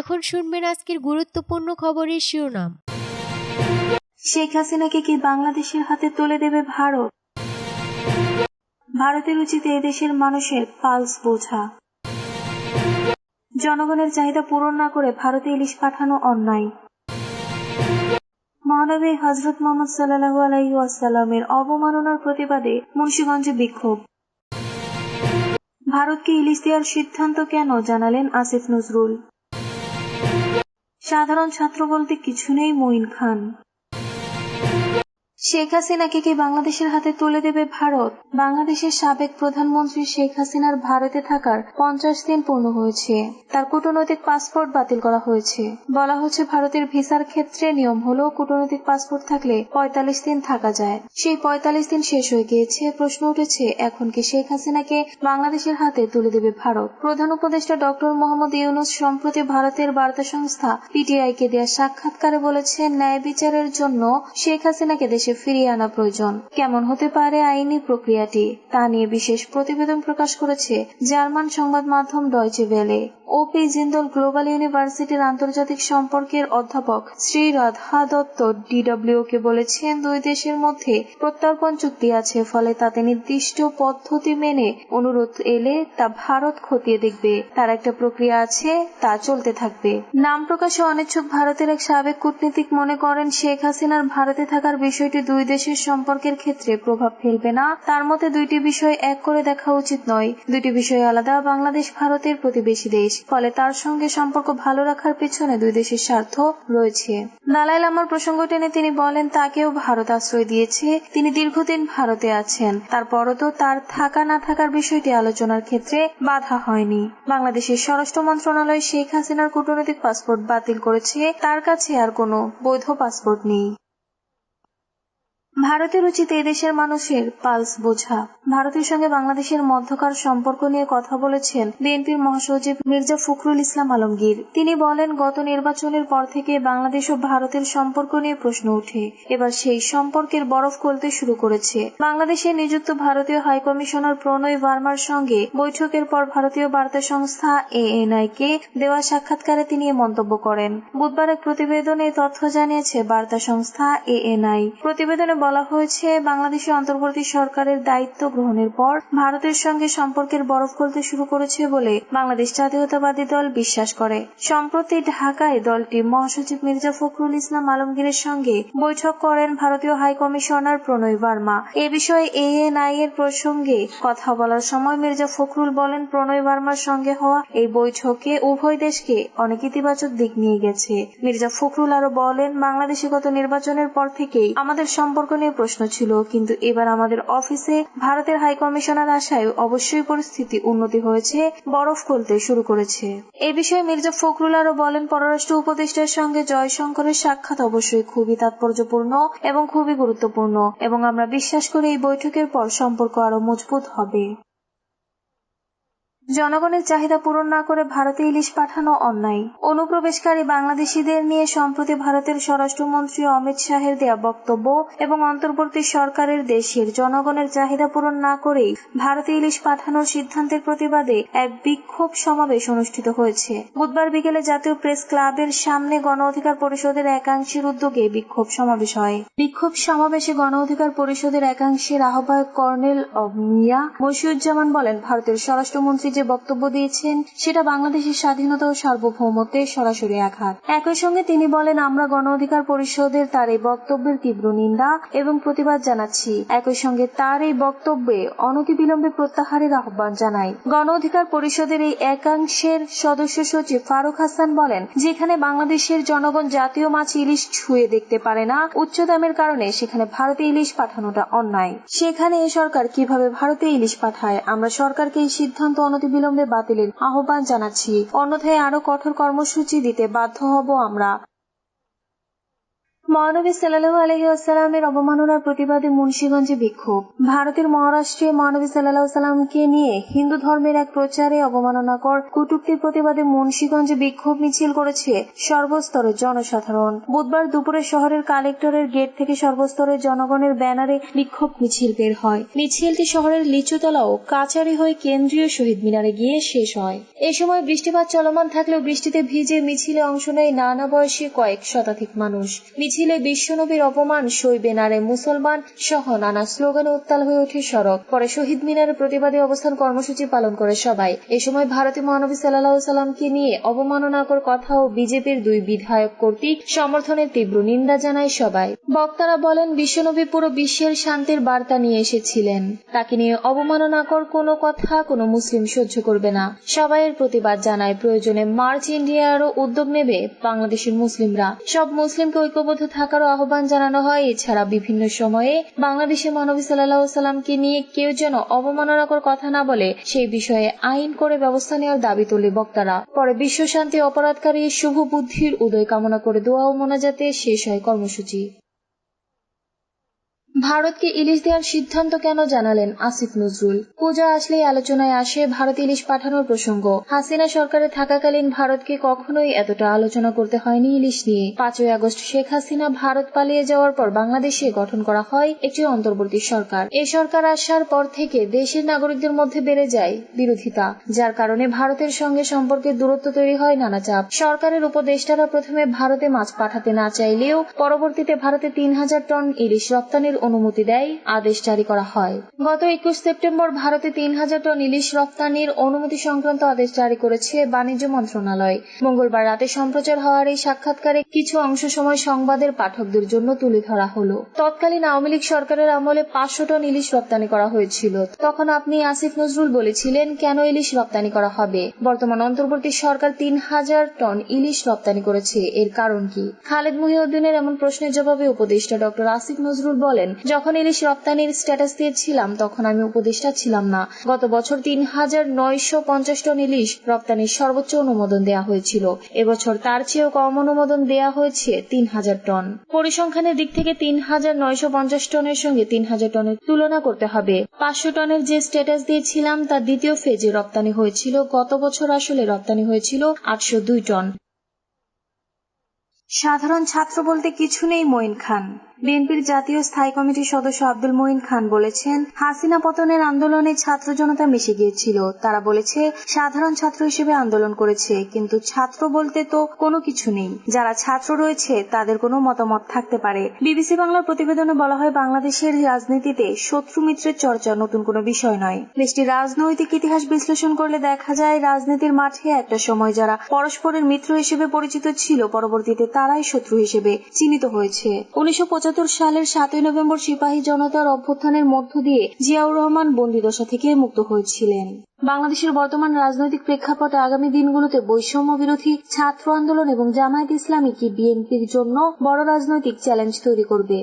এখন শুনবেন আজকের গুরুত্বপূর্ণ খবরের শিরোনাম। শেখ হাসিনাকে কি বাংলাদেশের হাতে তুলে দেবে ভারত? ভারতের উচিত এদেশের মানুষের পালস বোঝা। জনগণের চাহিদা পূরণ না করে ভারতে ইলিশ পাঠানো অন্যায়। মহানবী হজরত মোহাম্মদ সাল্লাহু আলাইহি ওয়াসাল্লামের অবমাননার প্রতিবাদে মুন্সীগঞ্জে বিক্ষোভ। ভারতকে ইলিশ দেওয়ার সিদ্ধান্ত কেন জানালেন আসিফ নজরুল? সাধারণ ছাত্র বলতে কিছু নেই মঈন খান। শেখ হাসিনাকে কি বাংলাদেশের হাতে তুলে দেবে ভারত? বাংলাদেশের সাবেক প্রধানমন্ত্রী শেখ হাসিনার ভারতে থাকার পঞ্চাশ দিন পূর্ণ হয়েছে। তার কূটনৈতিক পাসপোর্ট বাতিল করা হয়েছে। বলা হচ্ছে ভারতের ভিসার ক্ষেত্রে নিয়ম হলো কূটনৈতিক পাসপোর্ট থাকলে পঁয়তাল্লিশ দিন থাকা যায়। সেই পঁয়তাল্লিশ দিন শেষ হয়ে গিয়েছে, প্রশ্ন উঠেছে, এখন কি শেখ হাসিনাকে বাংলাদেশের হাতে তুলে দেবে ভারত? প্রধান উপদেষ্টা ডক্টর মোহাম্মদ ইউনুস সম্প্রতি ভারতের বার্তা সংস্থা পিটিআই কে দেওয়া সাক্ষাৎকারে বলেছেন, ন্যায় বিচারের জন্য শেখ হাসিনাকে দেশে ফিরিয়ে আনা প্রয়োজন। কেমন হতে পারে আইনি প্রক্রিয়াটি? তা নিয়ে বিশেষ প্রতিবেদন প্রকাশ করেছে জার্মান সংবাদ মাধ্যম Deutsche Welle OP Jindal global ইউনিভার্সিটির আন্তর্জাতিক সম্পর্কের অধ্যাপক শ্রী রাধা দত্ত ডিডব্লিউ কে বলেছেন, দুই দেশের মধ্যে প্রত্যর্পণ চুক্তি আছে, ফলে তাতে নির্দিষ্ট পদ্ধতি মেনে অনুরোধ এলে তা ভারত খতিয়ে দেখবে। তার একটা প্রক্রিয়া আছে, তা চলতে থাকবে। নাম প্রকাশে অনিচ্ছুক ভারতের এক সাবেক কূটনীতিক মনে করেন, শেখ হাসিনার ভারতে থাকার বিষয়টি দুই দেশের সম্পর্কের ক্ষেত্রে প্রভাব ফেলবে না। তার মতে, দুইটি বিষয় এক করে দেখা উচিত নয়। দুইটি বিষয় আলাদা, বাংলাদেশ ভারতের প্রতিবেশী দেশ। ফলে তার সঙ্গে সম্পর্ক ভালো রাখার পেছনে দুই দেশের স্বার্থ রয়েছে। দালাই লামার প্রসঙ্গ টেনে তিনি বলেন, তাকেও ভারত আশ্রয় দিয়েছে, তিনি দীর্ঘদিন ভারতে আছেন। তারপরও তো তার থাকা না থাকার বিষয়টি আলোচনার ক্ষেত্রে বাধা হয়নি। বাংলাদেশের স্বরাষ্ট্র মন্ত্রণালয় শেখ হাসিনার কূটনৈতিক পাসপোর্ট বাতিল করেছে, তার কাছে আর কোনো বৈধ পাসপোর্ট নেই। ভারতের উচিত এদেশের মানুষের পালস বোঝা। ভারতের সঙ্গে বাংলাদেশের মধ্যকার সম্পর্ক নিয়ে কথা বলেছেন বিএনপির মহাসচিব মির্জা ফখরুল ইসলাম আলমগীর। তিনি বলেন, গত নির্বাচনের পর থেকে বাংলাদেশ ও ভারতের সম্পর্ক নিয়ে প্রশ্ন ওঠে। এবার সেই সম্পর্কের বরফ গলতে শুরু করেছে। বাংলাদেশে নিযুক্ত ভারতীয় হাইকমিশনার প্রণয় ভার্মার সঙ্গে বৈঠকের পর ভারতীয় বার্তা সংস্থা এএনআই কে দেওয়া সাক্ষাৎকারে তিনি মন্তব্য করেন। বুধবার এক প্রতিবেদনে তথ্য জানিয়েছে বার্তা সংস্থা এএনআই। প্রতিবেদনে বলা হয়েছে বাংলাদেশে অন্তর্বর্তী সরকারের দায়িত্ব গ্রহণের পর ভারতের সঙ্গে সম্পর্কের বরফ গলতে শুরু করেছে বলে বাংলাদেশ জাতীয়তাবাদী দল বিশ্বাস করে। সম্প্রতি ঢাকায় দলটি মহাসচিব মির্জা ফখরুল ইসলাম আলমগীরের সঙ্গে বৈঠক করেন ভারতীয় হাই কমিশনার প্রণয় বার্মা এ বিষয়ে এএনআই এর প্রসঙ্গে কথা বলার সময় মির্জা ফখরুল বলেন, প্রণয় বার্মার সঙ্গে হওয়া এই বৈঠকে উভয় দেশকে অনেক ইতিবাচক দিক নিয়ে গেছে। মির্জা ফখরুল আরও বলেন, বাংলাদেশে গত নির্বাচনের পর থেকেই আমাদের সম্পর্ক নিয়ে প্রশ্ন ছিল, কিন্তু এবার আমাদের অফিসে ভারতের হাই কমিশনার আসায় অবশ্যই পরিস্থিতি উন্নতি হয়েছে, বরফ খুলতে শুরু করেছে। এ বিষয়ে মির্জা ফখরুল আরও বলেন, পররাষ্ট্র উপদেষ্টার সঙ্গে জয়শঙ্করের সাক্ষাৎ অবশ্যই খুবই তাৎপর্যপূর্ণ এবং খুবই গুরুত্বপূর্ণ, এবং আমরা বিশ্বাস করি এই বৈঠকের পর সম্পর্ক আরও মজবুত হবে। জনগণের চাহিদা পূরণ না করে ভারতে ইলিশ পাঠানো অন্যায়। অনুপ্রবেশকারী বাংলাদেশিদের নিয়ে সম্প্রতি ভারতের স্বরাষ্ট্রমন্ত্রী অমিত শাহের দেয়া বক্তব্য এবং অন্তর্বর্তী সরকারের দেশের জনগণের চাহিদা পূরণ না করেই ভারতে ইলিশ পাঠানোর সিদ্ধান্তের প্রতিবাদে এক বিক্ষোভ সমাবেশ অনুষ্ঠিত হয়েছে। বুধবার বিকেলে জাতীয় প্রেস ক্লাবের সামনে গণ অধিকার পরিষদের একাংশের উদ্যোগে বিক্ষোভ সমাবেশ হয়। বিক্ষোভ সমাবেশে গণ অধিকার পরিষদের একাংশের আহ্বায়ক কর্নেল অব মিয়া মশিউজ্জামান বলেন, ভারতের স্বরাষ্ট্রমন্ত্রী যে বক্তব্য দিয়েছেন, সেটা বাংলাদেশের স্বাধীনতা ও সার্বভৌমত্বের সরাসরি আঘাত। একই সঙ্গে তিনি বলেন, আমরা গণ অধিকার পরিষদের তার এই বক্তব্যের তীব্র নিন্দা এবং প্রতিবাদ জানাচ্ছি। একই সঙ্গে তার এই বক্তব্যে অনতিবিলম্বে প্রত্যাহারের আহ্বান জানাই। গণ অধিকার পরিষদের এই একাংশের সদস্য সচিব ফারুক হাসান বলেন, যেখানে বাংলাদেশের জনগণ জাতীয় মাছ ইলিশ ছুঁয়ে দেখতে পারে না, উচ্চ দামের কারণে সেখানে ভারতে ইলিশ পাঠানোটা অন্যায়। সেখানে এ সরকার কীভাবে ভারতে ইলিশ পাঠায়, আমরা সরকারকে এই সিদ্ধান্ত অনতিবিলম্বে বাতিলের আহ্বান জানাচ্ছি। অন্যথায় আরও কঠোর কর্মসূচি দিতে বাধ্য হব আমরা। মহানবী সাল্লাল্লাহু আলহি আসাল্লামের অবমাননার প্রতিবাদে মুন্সিগঞ্জে বিক্ষোভ। ভারতের মহারাষ্ট্রে মহানবী সাল্লাল্লাহু সাল্লামকে নিয়ে হিন্দু ধর্মের এক প্রচারে অবমাননাকর কটূক্তির প্রতিবাদে মুন্সিগঞ্জে বিক্ষোভ মিছিল করেছে সর্বস্তরের জনসাধারণ। বুধবার দুপুরে শহরের কালেক্টরের গেট থেকে সর্বস্তরের জনগণের ব্যানারে বিক্ষোভ মিছিল বের হয়। মিছিলটি শহরের লিচুতলা ও কাচারি হয়ে কেন্দ্রীয় শহীদ মিনারে গিয়ে শেষ হয়। এ সময় বৃষ্টিপাত চলমান থাকলেও বৃষ্টিতে ভিজে মিছিলে অংশ নেয় নানা বয়সী কয়েক শতাধিক মানুষ। মিছিলে বিশ্বনবীর অপমান সইবে নারে মুসলমান সহ নানা স্লোগানে উত্তাল হয়ে ওঠে সড়ক। পরে শহীদ মিনারের প্রতিবাদী অবস্থান কর্মসূচি পালন করে সবাই। এ সময় ভারতীয় মহানবী সাল্লাহ সাল্লামকে নিয়ে অবমাননাকর কথা ও বিজেপির দুই বিধায়ক কর্তৃক সমর্থনের তীব্র নিন্দা জানায় সবাই। বক্তারা বলেন, বিশ্বনবী পুরো বিশ্বের শান্তির বার্তা নিয়ে এসেছিলেন। তাকে নিয়ে অবমাননাকর কোনো কথা কোনো মুসলিম সহ্য করবে না। সবাইয়ের প্রতিবাদ জানায়। প্রয়োজনে মার্চ ইন্ডিয়ারও উদ্যোগ নেবে বাংলাদেশের মুসলিমরা। সব মুসলিমকে ঐক্যবদ্ধ থাকারও আহ্বান জানানো হয়। এছাড়া বিভিন্ন সময়ে বাংলাদেশের মহানবী সাল্লাহ সাল্লামকে নিয়ে কেউ যেন অবমাননাকর কথা না বলে সেই বিষয়ে আইন করে ব্যবস্থা নেওয়ার দাবি তোলে বক্তারা। পরে বিশ্বশান্তি অপরাধকারী শুভ বুদ্ধির উদয় কামনা করে দোয়া ও মোনাজাতে শেষ হয় কর্মসূচি। ভারতকে ইলিশ দেওয়ার সিদ্ধান্ত কেন জানালেন আসিফ নজরুল? পূজা আসলেই আলোচনায় আসে ভারত ইলিশ পাঠানোর প্রসঙ্গ। হাসিনা সরকারে থাকাকালীন ভারতকে কখনোই এতটা আলোচনা করতে হয়নি ইলিশ নিয়ে। পাঁচই আগস্ট শেখ হাসিনা ভারত পালিয়ে যাওয়ার পর বাংলাদেশে গঠন করা হয় একটি অন্তর্বর্তী সরকার। এই সরকার আসার পর থেকে দেশের নাগরিকদের মধ্যে বেড়ে যায় বিরোধিতা, যার কারণে ভারতের সঙ্গে সম্পর্কের দূরত্ব তৈরি হয় নানা চাপ। সরকারের উপদেষ্টারা প্রথমে ভারতে মাছ পাঠাতে না চাইলেও পরবর্তীতে ভারতে তিন হাজার টন ইলিশ রপ্তানির অনুমতি দেয়, আদেশ জারি করা হয়। গত একুশ সেপ্টেম্বর ভারতে তিন হাজার টন ইলিশ রপ্তানির অনুমতি সংক্রান্ত আদেশ জারি করেছে বাণিজ্য মন্ত্রণালয়। মঙ্গলবার রাতে সম্প্রচার হওয়ার এই সাক্ষাৎকারে কিছু অংশ সময় সংবাদের পাঠকদের জন্য তুলে ধরা হলো। তৎকালীন আওয়ামী লীগ সরকারের আমলে পাঁচশো টন ইলিশ রপ্তানি করা হয়েছিল। তখন আপনি আসিফ নজরুল বলেছিলেন, কেন ইলিশ রপ্তানি করা হবে? বর্তমান অন্তর্বর্তী সরকার তিন হাজার টন ইলিশ রপ্তানি করেছে। এর কারণ কি? খালেদ মহিউদ্দিনের এমন প্রশ্নের জবাবে উপদেষ্টা ডক্টর আসিফ নজরুল বলেন যখন ইলিশ রপ্তানির স্ট্যাটাস দিয়েছিলাম, তখন আমি উপদেষ্টা ছিলাম না। গত বছর তিন হাজার নয়শো পঞ্চাশ টন ইলিশ রপ্তানির সর্বোচ্চ অনুমোদন দেওয়া হয়েছিল। এবছর তার চেয়েও কম অনুমোদন দেওয়া হয়েছে তিন হাজার টন। পরিসংখ্যানের দিক থেকে তিন হাজার নয়শো পঞ্চাশ টনের সঙ্গে তিন হাজার টনের তুলনা করতে হবে। পাঁচশো টনের যে স্ট্যাটাস দিয়েছিলাম, তার দ্বিতীয় ফেজে রপ্তানি হয়েছিল। গত বছর আসলে রপ্তানি হয়েছিল আটশো দুই টন। সাধারণ ছাত্র বলতে কিছু নেই, মঈন খান। বিএনপির জাতীয় স্থায়ী কমিটির সদস্য আব্দুল মঈন খান বলেছেন, হাসিনা পতনের আন্দোলনে ছাত্র জনতা মিশে গিয়েছিল। তারা বলেছে, সাধারণ ছাত্র হিসেবে আন্দোলন করেছে, কিন্তু ছাত্র বলতে তো কোনো কিছু নেই। যারা ছাত্র রয়েছে, তাদের কোনো মতামত থাকতে পারে। বিবিসি বাংলার প্রতিবেদনে বলা হয়, বাংলাদেশের রাজনীতিতে শত্রু মিত্রের চর্চা নতুন কোনো বিষয় নয়। দেশটির রাজনৈতিক ইতিহাস বিশ্লেষণ করলে দেখা যায়, রাজনীতির মাঠে একটা সময় যারা পরস্পরের মিত্র হিসেবে পরিচিত ছিল, পরবর্তীতে তারাই শত্রু হিসেবে চিহ্নিত হয়েছে। উনিশশো সালের সাতই নভেম্বর সিপাহী জনতার অভ্যুত্থানের মধ্য দিয়ে জিয়াউর রহমান বন্দিদশা থেকে মুক্ত হয়েছিলেন। বাংলাদেশের বর্তমান রাজনৈতিক প্রেক্ষাপটে আগামী দিনগুলোতে বৈষম্য বিরোধী, ছাত্র আন্দোলন এবং জামায়াত ইসলামী কি বিএনপির জন্য বড় রাজনৈতিক চ্যালেঞ্জ তৈরি করবে?